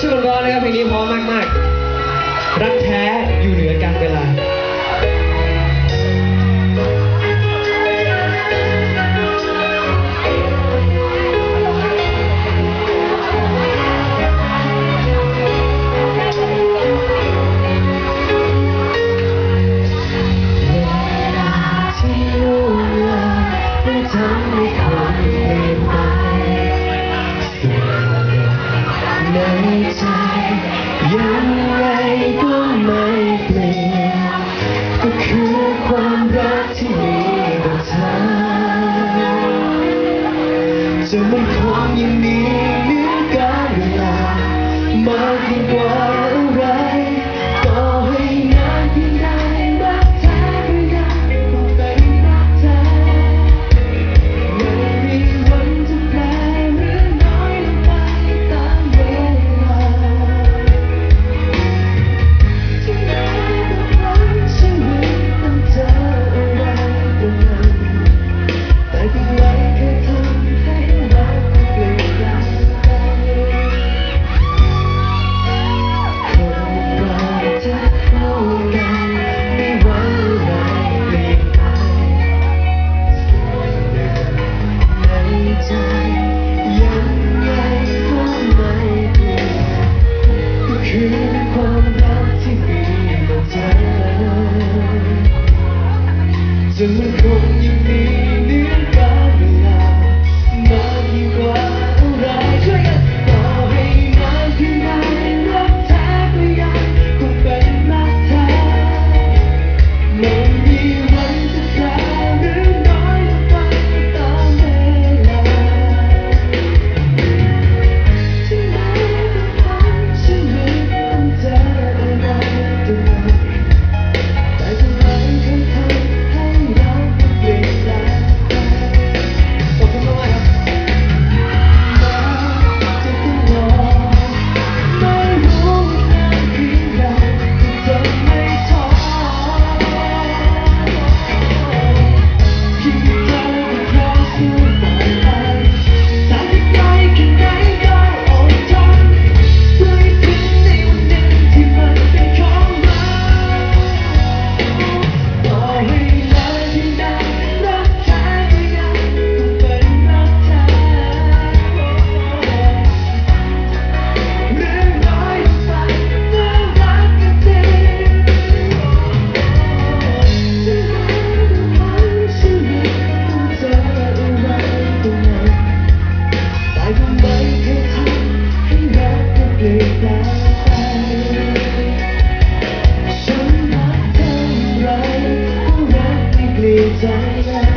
ชื่อร้อเลยครับเพลงนี้พร้อมมากๆ รักแท้อยู่เหนือการเวลา 怎么มุ่ the hope you need. desire